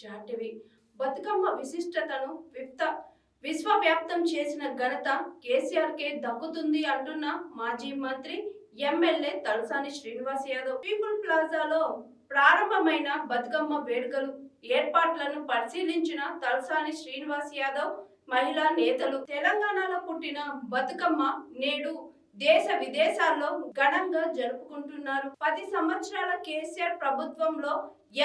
జాటివి బతుకమ్మ విశిష్టతను విప్త విశ్వవ్యాప్తం చేసిన ఘనత కేసీఆర్ కే దక్కుతుంది అంటున్న మాజీ మంత్రి ఎమ్మెల్యే తలసాని శ్రీనివాస్ యాదవ్. పీపుల్ ప్లాజాలో ప్రారంభమైన బతుకమ్మ వేడుకలు ఏర్పాట్లను పరిశీలించిన తలసాని శ్రీనివాస్ యాదవ్ మహిళా నేతలు. తెలంగాణలో పుట్టిన బతుకమ్మ నేడు దేశ విదేశాల్లో ఘనంగా జరుపుకుంటున్నారు. పది సంవత్సరాల కేసీఆర్ ప్రభుత్వంలో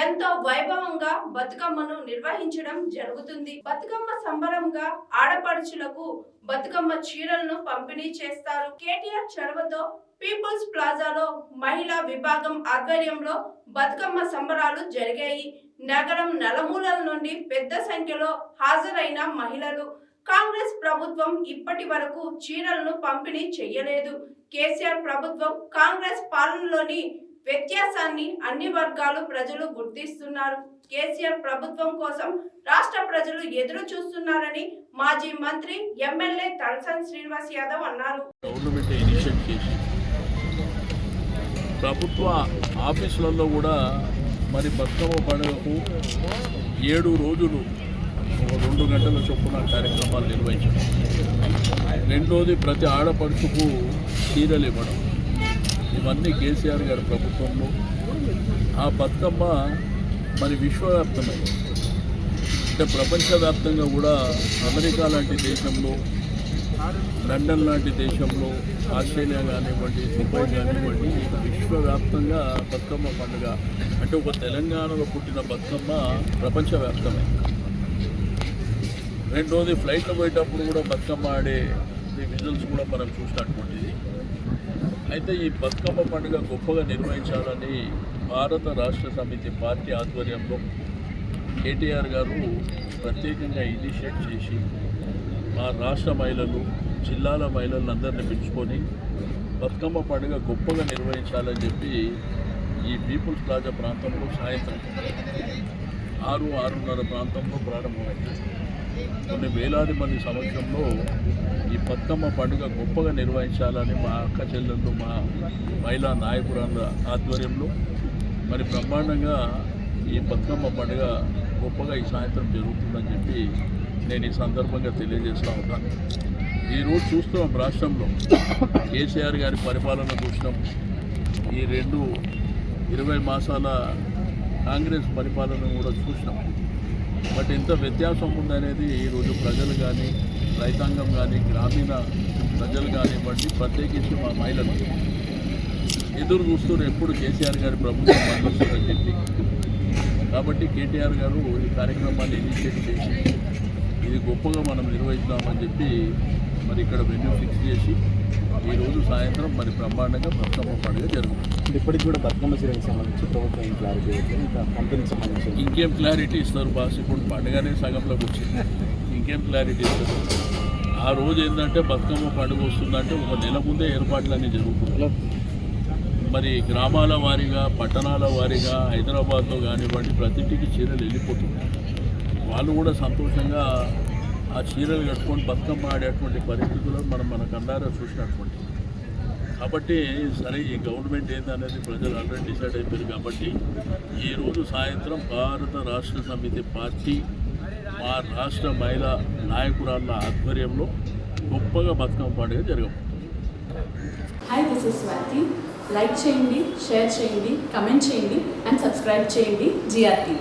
ఎంతో వైభవంగా బతుకమ్మను నిర్వహించడం జరుగుతుంది. బతుకమ్మ సంబరంగా ఆడపడుచులకు బతుకమ్మ చీరలను పంపిణీ చేస్తారు. కేటీఆర్ చొరవతో పీపుల్స్ ప్లాజాలో మహిళా విభాగం ఆధ్వర్యంలో బతుకమ్మ సంబరాలు జరిగాయి. నగరం నలుమూలల నుండి పెద్ద సంఖ్యలో హాజరైన మహిళలు కాంగ్రెస్ ప్రభుత్వం ఇప్పటి వరకు చీరలను పంపిణీ చేయలేదు కేసీఆర్ ప్రభుత్వం కాంగ్రెస్ పాలనలోని వ్యత్యాసాన్ని అన్ని వర్గాలు ప్రజలు గుర్తిస్తున్నారు. కేసీఆర్ ప్రభుత్వం కోసం రాష్ట్ర ప్రజలు ఎదురు చూస్తున్నారని మాజీ మంత్రి ఎమ్మెల్యే తలసాని శ్రీనివాస్ యాదవ్ అన్నారు. ప్రభుత్వ ఆఫీసులలో కూడా మరి బతుకమ్మ పండుగకు ఏడు రోజులు రెండు గంటల చొప్పున కార్యక్రమాలు నిర్వహించడం రెండోది ప్రతి ఆడపడుచుకు చీరలు ఇవ్వడం. ఇవన్నీ కేసీఆర్ గారి ప్రభుత్వంలో ఆ బతుకమ్మ మరి విశ్వవ్యాప్తమైంది అంటే ప్రపంచవ్యాప్తంగా కూడా అమెరికా లాంటి దేశంలో లండన్ లాంటి దేశంలో ఆస్ట్రేలియా కానివ్వండి దుబాయ్ కానివ్వండి విశ్వవ్యాప్తంగా బతుకమ్మ పండుగ. అంటే ఒక తెలంగాణలో పుట్టిన బతుకమ్మ ప్రపంచవ్యాప్తమే. రెండోది ఫ్లైట్లో పోయేటప్పుడు కూడా బతుకమ్మ ఆడే విజువల్స్ కూడా మనం చూసినటువంటిది. అయితే ఈ బతుకమ్మ పండుగ గొప్పగా నిర్వహించాలని భారత రాష్ట్ర సమితి పార్టీ ఆధ్వర్యంలో కేటీఆర్ గారు ప్రత్యేకంగా ఇనిషియేట్ చేసి మా రాష్ట్ర మహిళలు జిల్లాల మహిళలను అందరినీ పిలుచుకొని బతుకమ్మ పండుగ గొప్పగా నిర్వహించాలని చెప్పి ఈ పీపుల్స్ ప్లాజా ప్రాంతంలో సాయంత్రం ఆరు ఆరున్నర ప్రాంతంలో ప్రారంభమైంది. కొన్ని వేలాది మంది సమక్షంలో ఈ బతుకమ్మ పండుగ గొప్పగా నిర్వహించాలని మా అక్క చెల్లెళ్ళు మా మహిళా నాయకురాల ఆధ్వర్యంలో మరి బ్రహ్మాండంగా ఈ బతుకమ్మ పండుగ గొప్పగా ఈ సాయంత్రం జరుగుతుందని చెప్పి నేను ఈ సందర్భంగా తెలియజేస్తూ ఉంటాను ఈరోజు చూస్తున్నాం రాష్ట్రంలో. కేసీఆర్ గారి పరిపాలన చూసినాం. ఈ రెండు ఇరవై మాసాల కాంగ్రెస్ పరిపాలన కూడా చూసినాం. బట్ ఎంత వ్యత్యాసం ఉందనేది ఈరోజు ప్రజలు కానీ రైతాంగం కానీ గ్రామీణ ప్రజలు కానివ్వండి ప్రత్యేకించి మా మహిళలు. ఎదురు చూస్తున్నారు ఎప్పుడు కేసీఆర్ గారి ప్రభుత్వం పనిచేస్తుందని చెప్పి. కాబట్టి కేటీఆర్ గారు ఈ కార్యక్రమాన్ని ఇనిషియేట్ చేసి ఇది గొప్పగా మనం నిర్వహిద్దామని చెప్పి మరి ఇక్కడ వెన్యూ ఫిక్స్ చేసి ఈరోజు సాయంత్రం మరి బ్రహ్మాండంగా బతుకమ్మ పండుగ జరుగుతుంది. ఇప్పటికి కూడా బతుకమ్మ చీరలకు సంబంధించి ప్రభుత్వం క్లారిటీ ఇంకా కంపెనీకి సంబంధించి ఇంకేం క్లారిటీ ఇస్తారు బాస్? ఇప్పుడు పండుగనే సగంలోకి వచ్చింది. ఇంకేం క్లారిటీ ఇస్తారు? ఆ రోజు ఏంటంటే బతుకమ్మ పండుగ వస్తుందంటే ఒక నెల ముందే ఏర్పాట్లన్నీ జరుగుతున్నాయి. మరి గ్రామాల వారీగా పట్టణాల వారీగా హైదరాబాద్లో కానివ్వండి ప్రతింటికి చీరలు వెళ్ళిపోతున్నాయి. వాళ్ళు కూడా సంతోషంగా ఆ చీరలు కట్టుకొని బతుకమ్మ ఆడేటువంటి పరిస్థితుల్లో మనం మన కండారా చూసినటువంటి కాబట్టి సరే ఈ గవర్నమెంట్ ఏందనేది ప్రజలు ఆల్రెడీ డిసైడ్ అయిపోయారు కాబట్టి ఈరోజు సాయంత్రం భారత రాష్ట్ర సమితి పార్టీ మా రాష్ట్ర మహిళా నాయకురాళ్ళ ఆధ్వర్యంలో గొప్పగా బతుకమ్మ పండుగ జరగబోతుంది. Hi this is Swathi like చేయండి షేర్ చేయండి కమెంట్ చేయండి అండ్ సబ్స్క్రైబ్ చేయండి జిఆర్టీవీ